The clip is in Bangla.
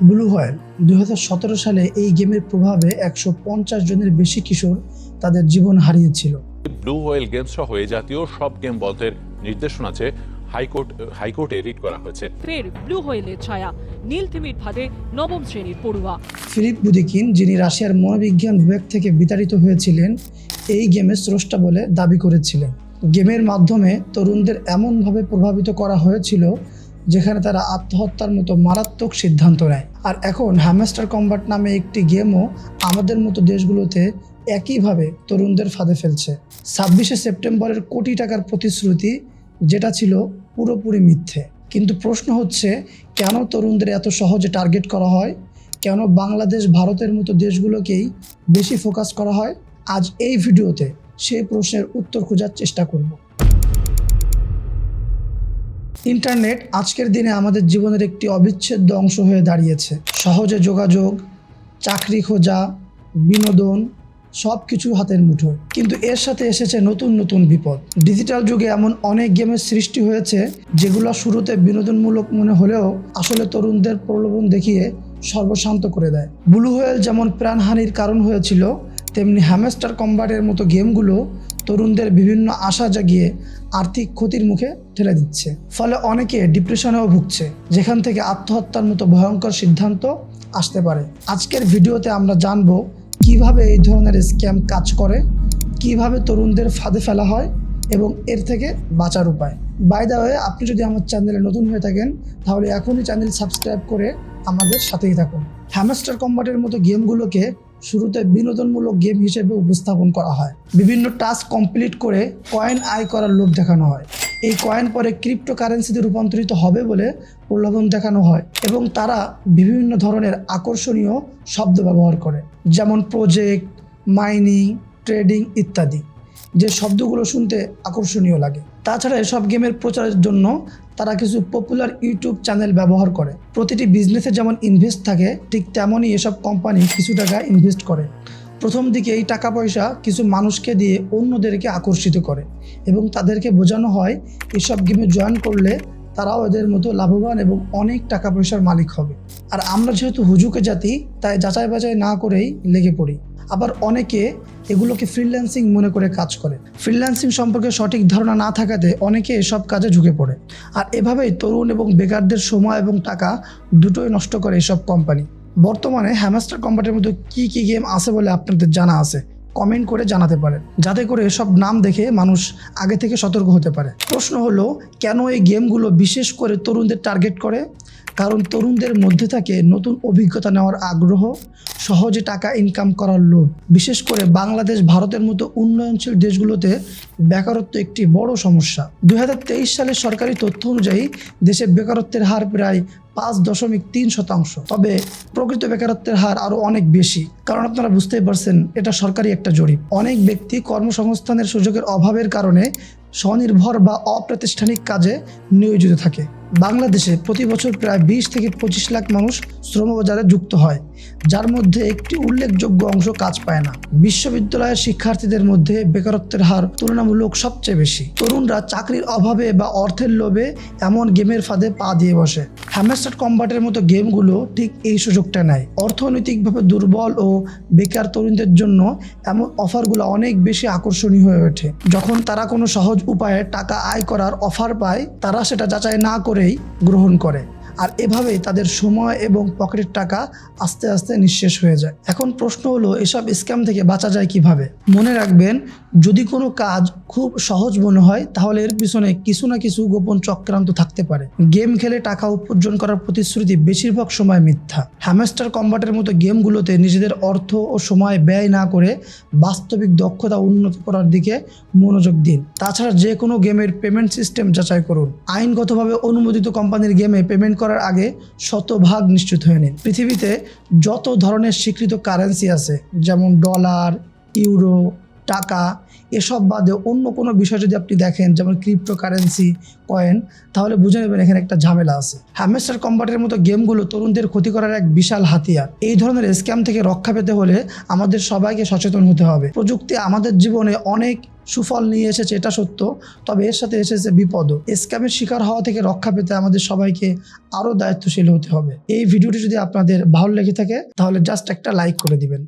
Blue whale. দু হাজার সতেরো সালে এই গেমের প্রভাবে একশো পঞ্চাশ জনের বেশি কিশোর তাদের জীবন হারিয়েছিল। ব্লু হোয়েল গেমস সহ এ জাতীয় সব গেম বন্ধের নির্দেশনা চেয়ে হাইকোর্ট হাইকোর্টে রিট করা হয়েছে। ফের ব্লু হোয়েলের ছায়া নীল তিমির ফাঁদে নবম শ্রেণির পড়ুয়া। ফিলিপ বুদিকিন যিনি রাশিয়ার মনোবিজ্ঞান বিভাগ থেকে বিতাড়িত হয়েছিলেন এই গেমের স্রষ্টা বলে দাবি করেছিলেন। গেমের মাধ্যমে তরুণদের এমনভাবে প্রভাবিত করা হয়েছিল যেখানে তারা আত্মহত্যার মতো মারাত্মক সিদ্ধান্ত নেয়। আর এখন হ্যামেস্টার কম্বাট নামে একটি গেমও আমাদের মতো দেশগুলোতে একইভাবে তরুণদের ফাঁদে ফেলছে। ছাব্বিশে সেপ্টেম্বরের কোটি টাকার প্রতিশ্রুতি, যেটা ছিল পুরোপুরি মিথ্যে। কিন্তু প্রশ্ন হচ্ছে, কেন তরুণদের এত সহজে টার্গেট করা হয়? কেন বাংলাদেশ ভারতের মতো দেশগুলোকেই বেশি ফোকাস করা হয়? আজ এই ভিডিওতে সেই প্রশ্নের উত্তর খোঁজার চেষ্টা করব। ইন্টারনেট আজকের দিনে আমাদের জীবনের একটি অবিচ্ছেদ্য অংশ হয়ে দাঁড়িয়েছে। সহজে যোগাযোগ, চাকরি খোঁজা, বিনোদন সব কিছু হাতের মুঠোয়। কিন্তু এর সাথে এসেছে নতুন নতুন বিপদ। ডিজিটাল যুগে এমন অনেক গেমের সৃষ্টি হয়েছে, যেগুলো শুরুতে বিনোদনমূলক মনে হলেও আসলে তরুণদের প্রলোভন দেখিয়ে সর্বশান্ত করে দেয়। ব্লু হোয়েল যেমন প্রাণহানির কারণ হয়েছিল, তেমনি হ্যামেস্টার কম্বাটের মতো গেমগুলো তরুণদের বিভিন্ন আশা জাগিয়ে আর্থিক ক্ষতির মুখে ঠেলে দিচ্ছে। ফলে অনেকে ডিপ্রেশনেও ভুগছে, যেখান থেকে আত্মহত্যার মতো ভয়ঙ্কর সিদ্ধান্ত আসতে পারে। আজকের ভিডিওতে আমরা জানব কীভাবে এই ধরনের স্ক্যাম কাজ করে, কীভাবে তরুণদের ফাঁদে ফেলা হয় এবং এর থেকে বাঁচার উপায়। বাই দা ওয়ে আপনি যদি আমার চ্যানেলে নতুন হয়ে থাকেন, তাহলে এখনই চ্যানেল সাবস্ক্রাইব করে আমাদের সাথেই থাকুন। হ্যামস্টার কম্বাটের মতো গেমগুলোকে শুরুতে বিনোদনমূলক গেম হিসেবে উপস্থাপন করা হয়। বিভিন্ন টাস্ক কমপ্লিট করে কয়েন আয় করার লোভ দেখানো হয়। এই কয়েন পরে ক্রিপ্টো কারেন্সিতে রূপান্তরিত হবে বলে প্রলোভন দেখানো হয় এবং তারা বিভিন্ন ধরনের আকর্ষণীয় শব্দ ব্যবহার করে, যেমন প্রজেক্ট মাইনিং ট্রেডিং ইত্যাদি, যে শব্দগুলো শুনতে আকর্ষণীয় লাগে। তাছাড়া এসব গেমের প্রচারের জন্য তারা কিছু পপুলার ইউটিউব চ্যানেল ব্যবহার করে। প্রতিটি বিজনেসে যেমন ইনভেস্ট থাকে, ঠিক তেমনই এসব কোম্পানি কিছু টাকা ইনভেস্ট করে। প্রথম দিকে এই টাকা পয়সা কিছু মানুষকে দিয়ে অন্যদেরকে আকর্ষিত করে এবং তাদেরকে বোঝানো হয়, এসব গেমে জয়েন করলে তারাও এদের মতো লাভবান এবং অনেক টাকা পয়সার মালিক হবে। আর আমরা যেহেতু হুজুকে জাতি, তাই যাচাই বাছাই না করেই লেগে পড়ি। আবার অনেকে এগুলোকে ফ্রিল্যান্সিং মনে করে কাজ করে। ফ্রিল্যান্সিং সম্পর্কে সঠিক ধারণা না থাকাতে অনেকে এসব কাজে ঝুঁকে পড়ে। আর এভাবেই তরুণ এবং বেকারদের সময় এবং টাকা দুটোই নষ্ট করে এসব কোম্পানি বর্তমানে হ্যামাস্টার কোম্পানির মধ্যে কী কী গেম আছে বলে আপনাদের জানা আছে? কমেন্ট করে জানাতে পারেন। যাতে করে এসব নাম দেখে মানুষ আগে থেকে সতর্ক হতে পারে। প্রশ্ন হলো, কেন এই গেমগুলো বিশেষ করে তরুণদের টার্গেট করে? কারণ তরুণদের মধ্যে থাকে নতুন অভিজ্ঞতা নেওয়ার আগ্রহ সহজে টাকা ইনকাম করার লোভ। বিশেষ করে বাংলাদেশ ভারতের মতো উন্নয়নশীল দেশগুলোতে বেকারত্ব একটি বড় সমস্যা। দুই হাজার তেইশ সালের সরকারি তথ্য অনুযায়ী দেশে বেকারত্বের হার প্রায় পাঁচ দশমিক তিন শতাংশ। তবে প্রকৃত বেকারত্বের হার আরও অনেক বেশি। কারণ আপনারা বুঝতেই পারছেন, এটা সরকারি একটা জরিপ। অনেক ব্যক্তি কর্মসংস্থানের সুযোগের অভাবের কারণে স্বনির্ভর বা অপ্রাতিষ্ঠানিক কাজে নিয়োজিত থাকে। বাংলাদেশে প্রতি বছর প্রায় বিশ থেকে পঁচিশ লাখ মানুষ শ্রমবাজারে যুক্ত হয়, যার মধ্যে একটি উল্লেখযোগ্য অংশ কাজ পায় না। বিশ্ববিদ্যালয়ের শিক্ষার্থীদের মধ্যে বেকারত্বের হার তুলনামূলক সবচেয়ে বেশি। তরুণরা চাকরির অভাবে বা অর্থের লোভে এমন গেমের ফাঁদে পা দিয়ে বসে। হ্যামেস্টার কম্বাটের মতো গেমগুলো ঠিক এই সুযোগটা নেয়। অর্থনৈতিকভাবে দুর্বল ও বেকার তরুণদের জন্য এমন অফারগুলো অনেক বেশি আকর্ষণীয় হয়ে ওঠে। যখন তারা কোনো সহজ উপায়ে টাকা আয় করার অফার পায়, তারা সেটা যাচাই না করেই গ্রহণ করে। আর এভাবেই তাদের সময় এবং পকেটের টাকা আস্তে আস্তে নিঃশেষ হয়ে যায়। এখন প্রশ্ন হলো, এসব স্ক্যাম থেকে বাঁচা যায় কীভাবে? মনে রাখবেন, যদি কোনো কাজ খুব সহজ মনে হয়, তাহলে এর পিছনে কিছু না কিছু গোপন চক্রান্ত থাকতে পারে। গেম খেলে টাকা উপার্জন করার প্রতিশ্রুতি বেশিরভাগ সময় মিথ্যা। হ্যামেস্টার কম্বাটের মতো গেমগুলোতে নিজেদের অর্থ ও সময় ব্যয় না করে বাস্তবিক দক্ষতা উন্নত করার দিকে মনোযোগ দিন। তাছাড়া যে কোনো গেমের পেমেন্ট সিস্টেম যাচাই করুন। আইনগতভাবে অনুমোদিত কোম্পানির গেমে পেমেন্ট করার আগে শতভাগ নিশ্চিত হয়ে নিন। পৃথিবীতে যত ধরনের স্বীকৃত কারেন্সি আছে, যেমন ডলার ইউরো টাকা, এসব বাদে অন্য কোনো বিষয় যদি আপনি দেখেন, যেমন ক্রিপ্টো কারেন্সি কয়েন তাহলে বুঝে নেবেন এখানে একটা ঝামেলা আছে। হ্যামেস্টার কম্বাটের মতো গেমগুলো তরুণদের ক্ষতি করার এক বিশাল হাতিয়ার। এই ধরনের স্ক্যাম থেকে রক্ষা পেতে হলে আমাদের সবাইকে সচেতন হতে হবে। প্রযুক্তি আমাদের জীবনে অনেক সুফল নিয়ে এসেছে, এটা সত্য, তবে এর সাথে এসেছে বিপদও। স্ক্যামের শিকার হওয়া থেকে রক্ষা পেতে আমাদের সবাইকে আরও দায়িত্বশীল হতে হবে। এই ভিডিওটি যদি আপনাদের ভালো লেগে থাকে, তাহলে জাস্ট একটা লাইক করে দিবেন।